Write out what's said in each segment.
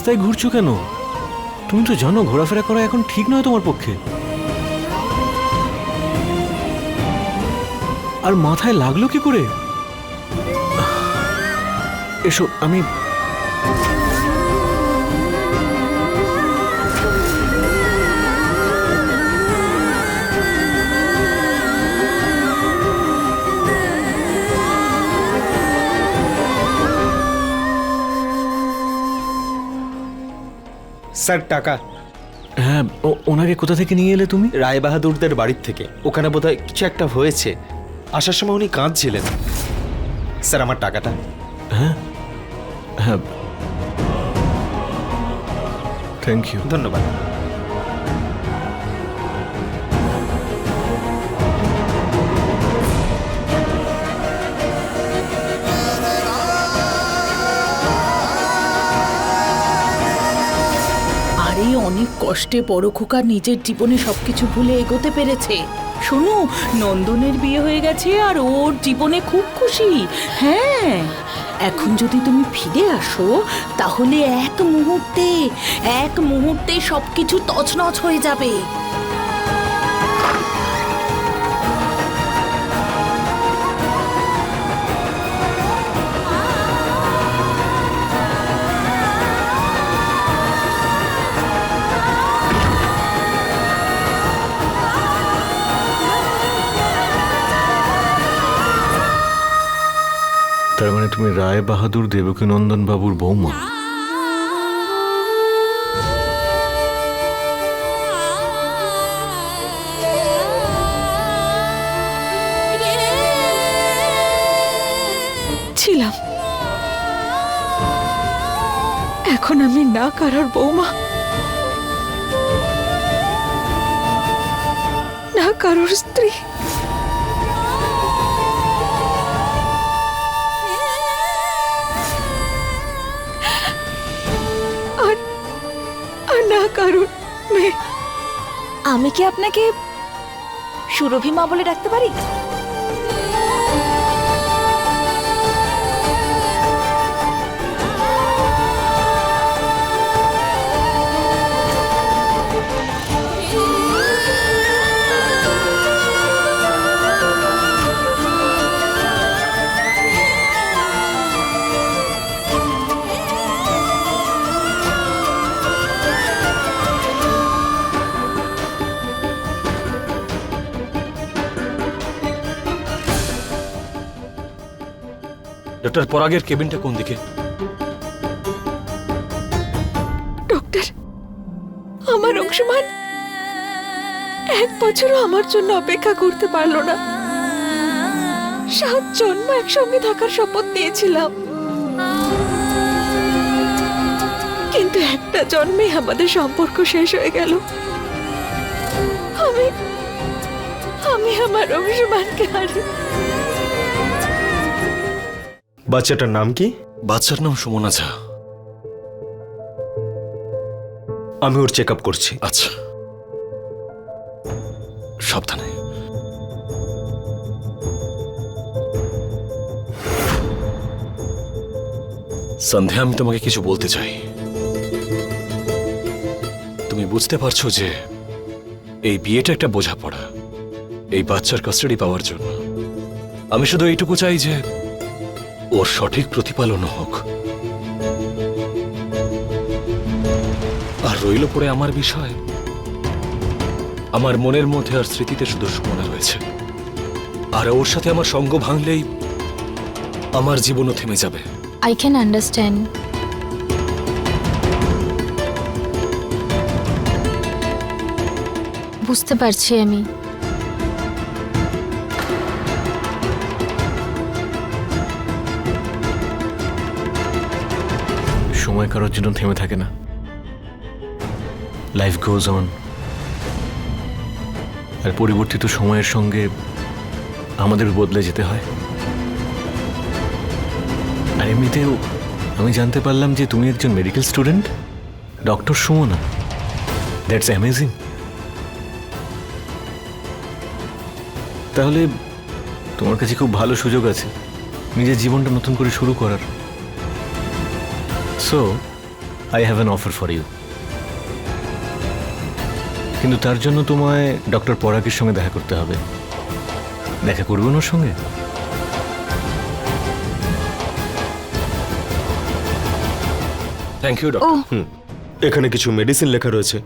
রাস্তায় ঘুরছো কেন? তুমি তো জানো ঘোরাফেরা করা এখন ঠিক নয় তোমার পক্ষে। আর মাথায় লাগল কি করে? এসো, আমি স্যার টাকা। হ্যাঁ ও- ওনাকে কোথা থেকে নিয়ে এলে তুমি? রায়বাহাদুরদের বাড়ির থেকে। ওখানে বোধহয় কিছু একটা হয়েছে। আসার সময় উনি কাঁদছিলেন। স্যার আমার টাকাটা। হ্যাঁ। হ্যাঁ। থ্যাংক ইউ ধন্যবাদ। কষ্টে বড় খোকা নিজের জীবনে সবকিছু ভুলে এগোতে পেরেছে। শোনো, নন্দনের বিয়ে হয়ে গেছে আর ওর জীবনে খুব খুশি। হ্যাঁ এখন যদি তুমি ফিরে আসো, তাহলে এক মুহূর্তে এক মুহূর্তে সবকিছু তছনছ হয়ে যাবে। তুমি রায় বাহাদুর দেবকীনন্দন বাবুর বৌমা। ছিলাম। এখন আমি না কারোর বৌমা। না কারোর স্ত্রী। মেয়ে আমি কি আপনাকে সুরভি মা বলে ডাকতে পারি? ডক্টর পরাগের কেবিনটা কোন দিকে? ডক্টর আমার অংশমান এক বছরও আমার জন্য অপেক্ষা করতে পারল না। সাত জন্ম একসঙ্গে থাকার শপথ নিয়েছিলাম। কিন্তু একটা জন্মে আমাদের সম্পর্ক শেষ হয়ে গেল। আমি আমি আমার অংশমানকে হারি বাচ্চাটার নাম কি? বাচ্চার নাম সুমনা ঝা। আমি ওর চেক আপ করছি। আচ্ছা। সাবধানে। সন্ধ্যা আমি তোমাকে কিছু বলতে চাই। তুমি বুঝতে পারছ যে এই বিয়েটা একটা বোঝাপড়া। এই বাচ্চার কাস্টাডি পাওয়ার জন্য। আমি শুধু এইটুকু চাই যে ওর সঠিক প্রতিপালন হোক। আর রইল পড়ে আমার বিষয়। আমার মনের মধ্যে আর স্মৃতিতে শুধু সুমনা রয়েছে। আর ওর সাথে আমার সঙ্গ ভাঙলেই আমার জীবনও থেমে যাবে। আই ক্যান আন্ডারস্ট্যান্ড বুঝতে পারছি আমি। সময় কারোর জন্য থেমে থাকে না। লাইফ গোজ অন আর পরিবর্তিত সময়ের সঙ্গে আমাদের বদলে যেতে হয়। আর এমনিতেও আমি জানতে পারলাম যে তুমি একজন medical student doctor Sumana. That's amazing তাহলে তোমার কাছে খুব ভালো সুযোগ আছে নিজের জীবনটা নতুন করে শুরু করার। So I have an offer for you কিন্তু তার জন্য তোমায় ডক্টর পরাগের সঙ্গে দেখা করতে হবে। দেখা করবে ওনার সঙ্গে? থ্যাংক ইউ ও ডক্টর এখানে কিছু মেডিসিন লেখা রয়েছে।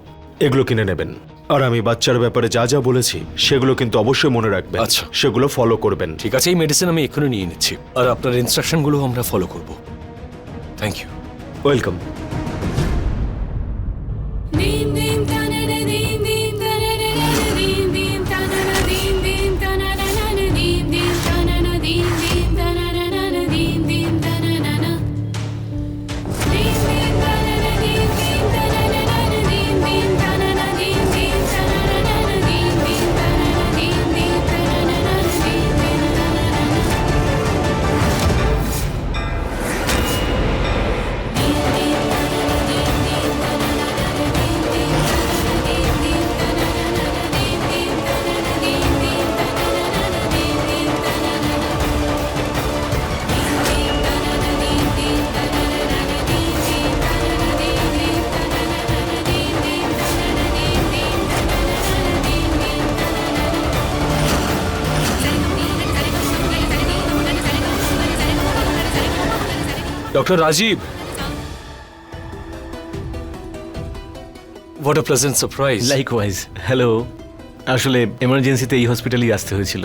এগুলো কিনে নেবেন। আর আমি বাচ্চার ব্যাপারে যা যা বলেছি সেগুলো কিন্তু অবশ্যই মনে রাখবেন। আচ্ছা। সেগুলো ফলো করবেন। ঠিক আছে এই মেডিসিন আমি এক্ষুনি নিয়ে নিচ্ছি। আর আপনার ইনস্ট্রাকশনগুলো আমরা ফলো করব। Thank you welcome doctor Rajib what a pleasant surprise likewise hello আসলে এমার্জেন্সিতে এই হসপিটালেই আসতে হয়েছিল।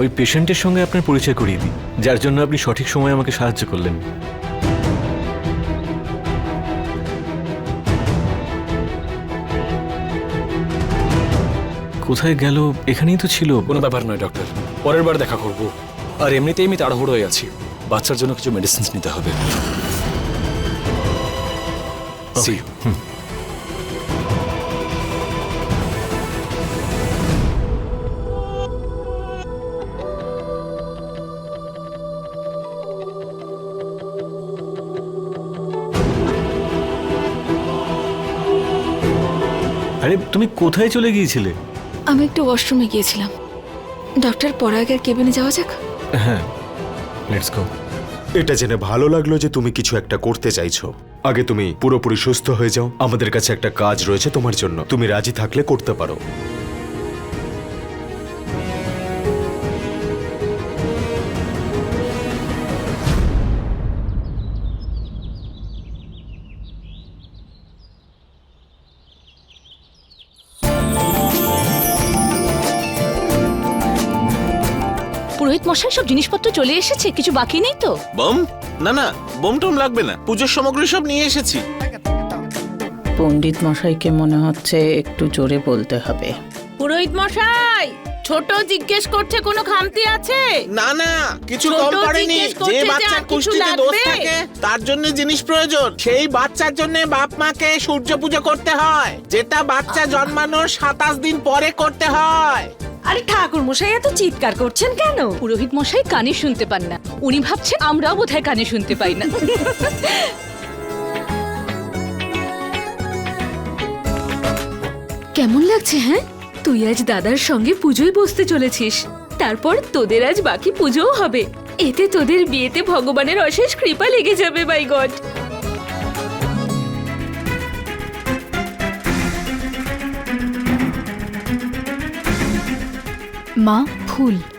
ওই পেশেন্টের সঙ্গে আপনার পরিচয় করিয়ে দিই যার জন্য আপনি সঠিক সময়ে আমাকে সাহায্য করলেন। কোথায় গেল? এখানেই তো ছিল। কোনো ব্যাপার নয় ডক্টর পরের বার দেখা করব। আর এমনিতেই আমি হয়ে আছি। বাচ্চার জন্য কিছু মেডিসিন নিতে হবে। আরে তুমি কোথায় চলে গিয়েছিলে? আমি একটু ওয়াশরুমে গিয়েছিলাম। ডক্টর পরাগের কেবিনে যাওয়া যাক? হ্যাঁ। লেটস গো এটা জেনে ভালো লাগল যে তুমি কিছু একটা করতে চাইছো। আগে তুমি পুরোপুরি সুস্থ হয়ে যাও। আমাদের কাছে একটা কাজ রয়েছে তোমার জন্য। তুমি রাজি থাকলে করতে পারো। মশাই সব জিনিসপত্র চলে এসেছে কিছু বাকি নেই তো? বম? না না বোম টোম লাগবে না। পুজোর সামগ্রী সব নিয়ে এসেছি। পণ্ডিত মশাইকে মনে হচ্ছে একটু জোরে বলতে হবে। পুরোহিত মশাই ছোট জিজ্ঞেস করছে কোনো খামতি আছে? না না কিছু ছোট কম পড়েনি জিজ্ঞেস যে করছে যে বাচ্চার আর কিছু কুষ্টিতে দোষ লাগবে? থাকে তার জন্য জিনিস প্রয়োজন। সেই বাচ্চার জন্য বাপ মাকে সূর্য পুজো করতে হয় যেটা বাচ্চা জন্মানোর সাতাশ দিন পরে করতে হয়। আরে ঠাকুর মশাই এত চিৎকার করছেন কেন? পুরোহিত মশাই কানে শুনতে পান না। উনি ভাবছে আমরাও বোধহয় কানে শুনতে পাই না। কেমন লাগছে হ্যাঁ? তুই আজ দাদার সঙ্গে পুজোয় বসতে চলেছিস। তারপর তোদের আজ বাকি পুজোও হবে। এতে তোদের বিয়েতে ভগবানের অশেষ কৃপা লেগে যাবে বাই গড। Cool.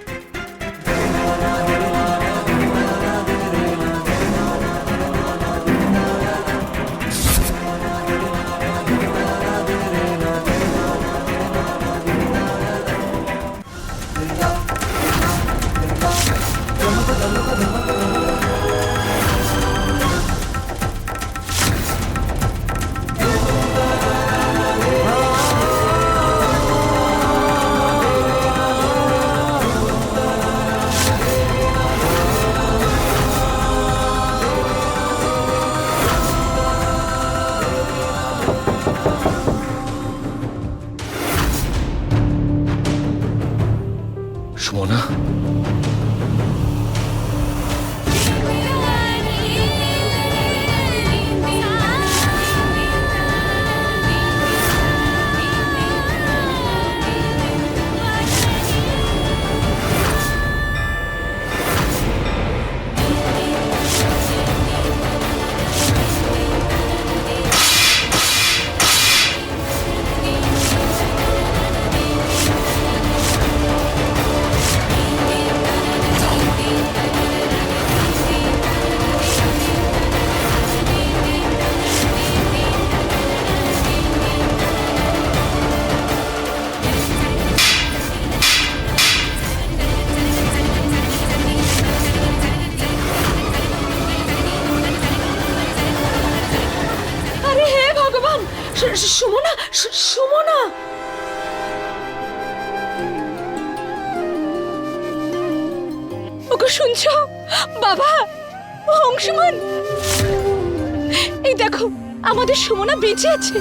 এই দেখো আমাদের সুমনা বেঁচে আছে।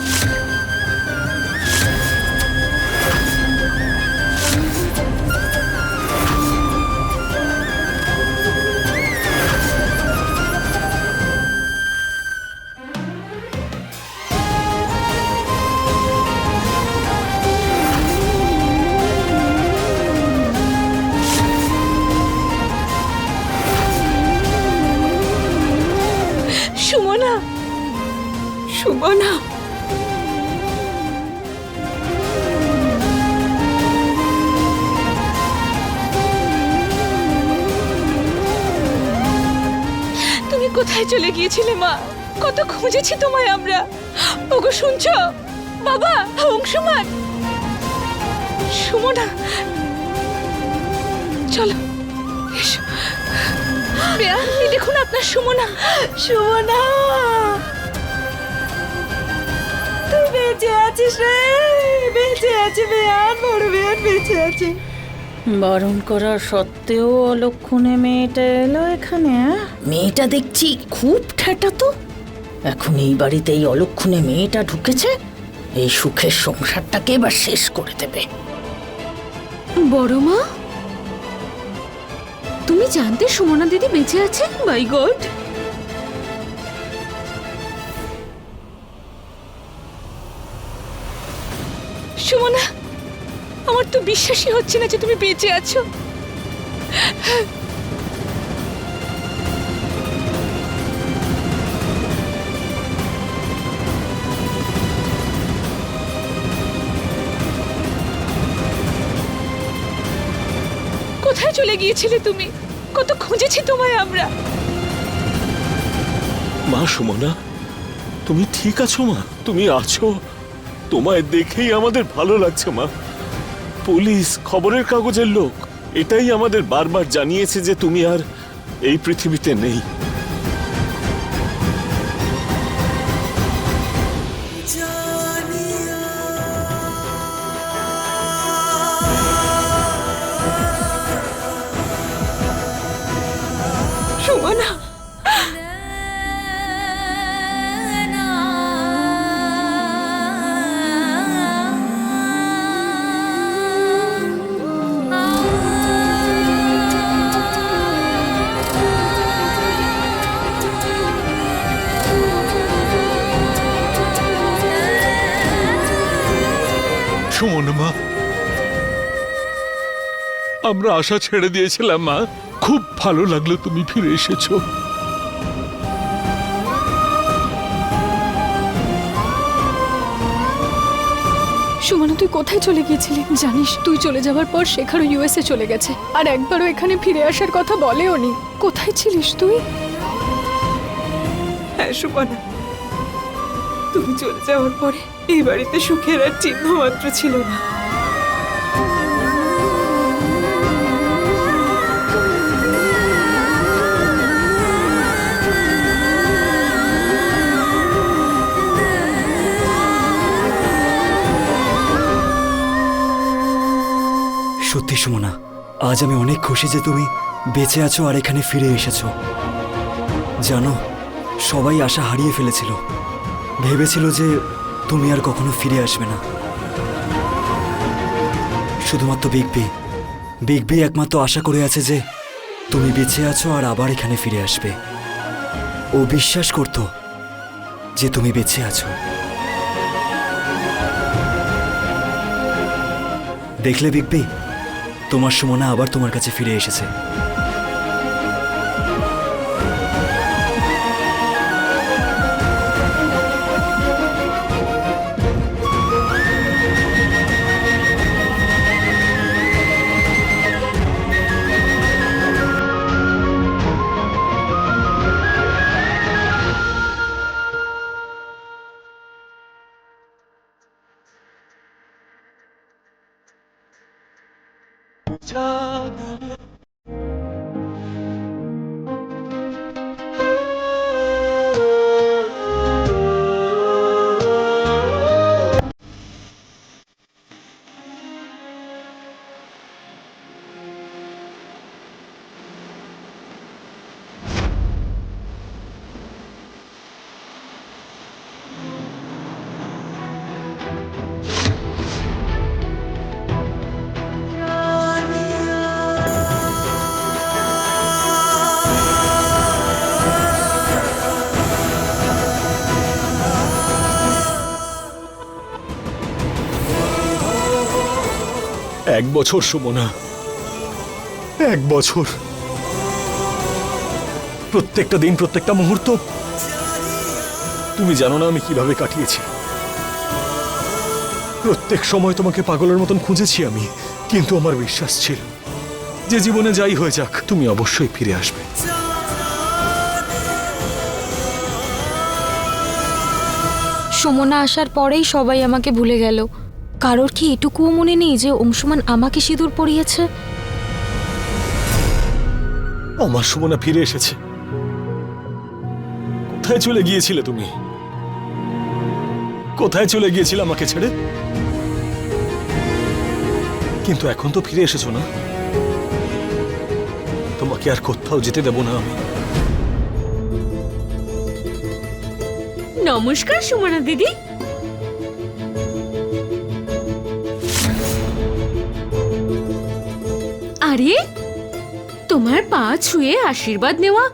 কোথায় চলে গিয়েছিলে, মা? কত খুঁজেছি তোমায় আমরা। ওগো, শুনছো? বাবা, অংশমান! সুমনা! চলো এই দেখুন আপনার সুমনা। সুমনা! তুই বেঁচে আছিস রে, বেঁচে আছে বেয়ান বড় বেয়ান বেঁচে আছে। বারণ করা সত্ত্বেও অলক্ষণে মেয়েটা এলো এখানে? মেয়েটা দেখছি খুব ঠেটা তো। এখন এই বাড়িতে এই অলক্ষণে মেয়েটা ঢুকেছে এই সুখের সংসারটাকে এবার শেষ করে দেবে। বড় মা তুমি জানতে সুমনা দিদি বেঁচে আছে বাই গড বিশ্বাসই হচ্ছে না যে তুমি বেঁচে আছো। কোথায় চলে গিয়েছিলে তুমি? কত খুঁজেছি তোমায় আমরা। মা সুমনা, তুমি ঠিক আছো মা? তুমি আছো? তোমায় দেখেই আমাদের ভালো লাগছে মা। পুলিশ খবরের কাগজের লোক। এটাই আমাদের বারবার জানিয়েছে যে তুমি আর এই পৃথিবীতে নেই। আমরা আশা ছেড়ে দিয়েছিলাম মা। খুব ভালো লাগল তুমি ফিরে এসেছ। সুমনা তুই কোথায় চলে গিয়েছিলি? জানিস তুই চলে যাওয়ার পর শেখারও ইউএসএ চলে গেছে। আর একবারও এখানে ফিরে আসার কথা বলেও নি। কোথায় ছিলিস তুই? হ্যাঁ সুপনা তুমি চলে যাওয়ার পরে এই বাড়িতে সুখের আর চিহ্ন মাত্র ছিল না। সত্যি সুমনা, আজ আমি অনেক খুশি যে তুমি বেঁচে আছো আর এখানে ফিরে এসেছ। জানো, সবাই আশা হারিয়ে ফেলেছিল। ভেবেছিল যে তুমি আর কখনো ফিরে আসবে না। শুধুমাত্র বিগ বি বিগ বি একমাত্র আশা করে আছে যে তুমি বেঁচে আছো আর আবার এখানে ফিরে আসবে। ও বিশ্বাস করতো যে তুমি বেঁচে আছো। দেখলে বিগ বি তোমার সুমনা আবার তোমার কাছে ফিরে এসেছে। tug এক বছর, সুমনা। এক বছর। প্রত্যেকটা দিন, প্রত্যেকটা মুহূর্ত। তুমি জানো না আমি কীভাবে কাটিয়েছি। প্রত্যেক সময় তোমাকে পাগলের মতন খুঁজেছি আমি, কিন্তু আমার বিশ্বাস ছিল যে জীবনে যাই হয়ে যাক, তুমি অবশ্যই ফিরে আসবে। সুমনা আসার পরেই সবাই আমাকে ভুলে গেল। কারোর কি এটুকুও মনে নেই যে অংশুমান আমাকে সিঁদুর পরিয়েছে? আমার সুমনা ফিরে এসেছে। কোথায় চলে গিয়েছিলে তুমি? কোথায় চলে গিয়েছিলে আমাকে ছেড়ে? কিন্তু এখন তো ফিরে এসেছ না? তোমাকে আর কোথাও যেতে দেব না আমি। নমস্কার সুমনা দিদি। আরে, তোমার পা ছুঁয়ে আশীর্বাদ নেওয়া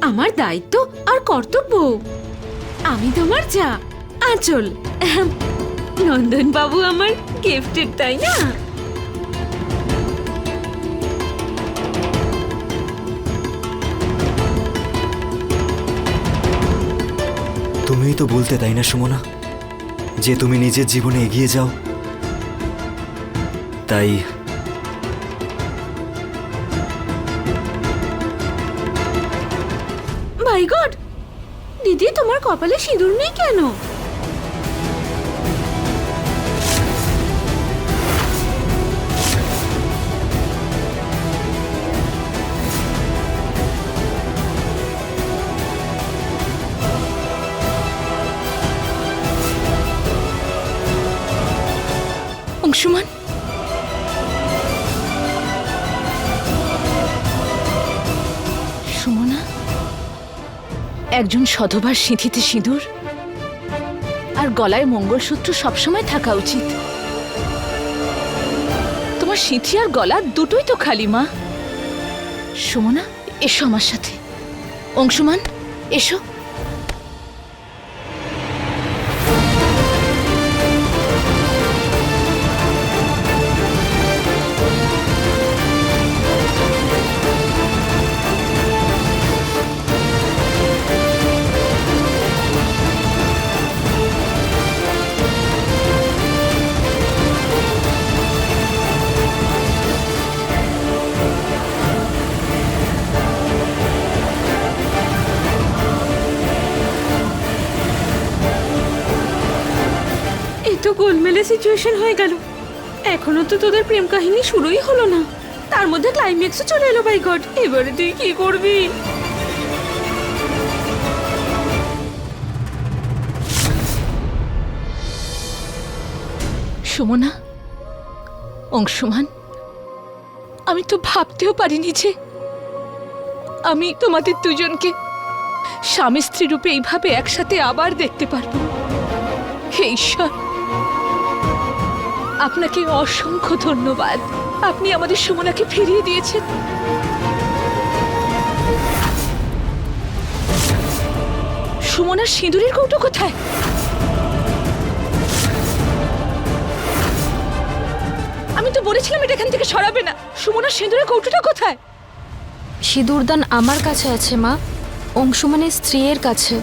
আমার দায়িত্ব আর কর্তব্য। আমি তোমার যা, আঁচল। নন্দন বাবু আমার গিফটেড তাই না? তুমিই তো বলতে তাই না, সুমনা? যে তুমি নিজের জীবনে এগিয়ে যাও, তাই কপালে সিঁদুর নেই কেন? অংশুমান? একজন সধবার সিঁথিতে সিঁদুর? আর গলায় মঙ্গলসূত্র সবসময় থাকা উচিত। তোমার সিঁথি আর গলা দুটোই তো খালি, মা। সুমনা, এসো আমার সাথে। অংশুমান, এসো। সিচুয়েশন হয়ে গেল। এখনও তো তোদের প্রেম কাহিনী শুরুই হলো না। তার মধ্যে ক্লাইম্যাক্সও চলে এলো বাই গড এবারে তুই কি করবি? সুমনা, অংশমান, আমি তো ভাবতেও পারিনি যে আমি তোমাদের দুজনকে স্বামী স্ত্রী রূপে এইভাবে একসাথে আবার দেখতে পারব। ঈশ্বর! আপনাকে অসংখ্য ধন্যবাদ। আপনি আমাদের সুমনাকে ফিরিয়ে দিয়েছেন। সুমনার সিঁদুরের কৌটো কোথায়? আমি তো বলেছিলাম এটা এখান থেকে সরাবে না। সুমনার সিঁদুরের কৌটোটা কোথায়? সিঁদুরদান আমার কাছে আছে, মা। অংশুমানের স্ত্রীর কাছে।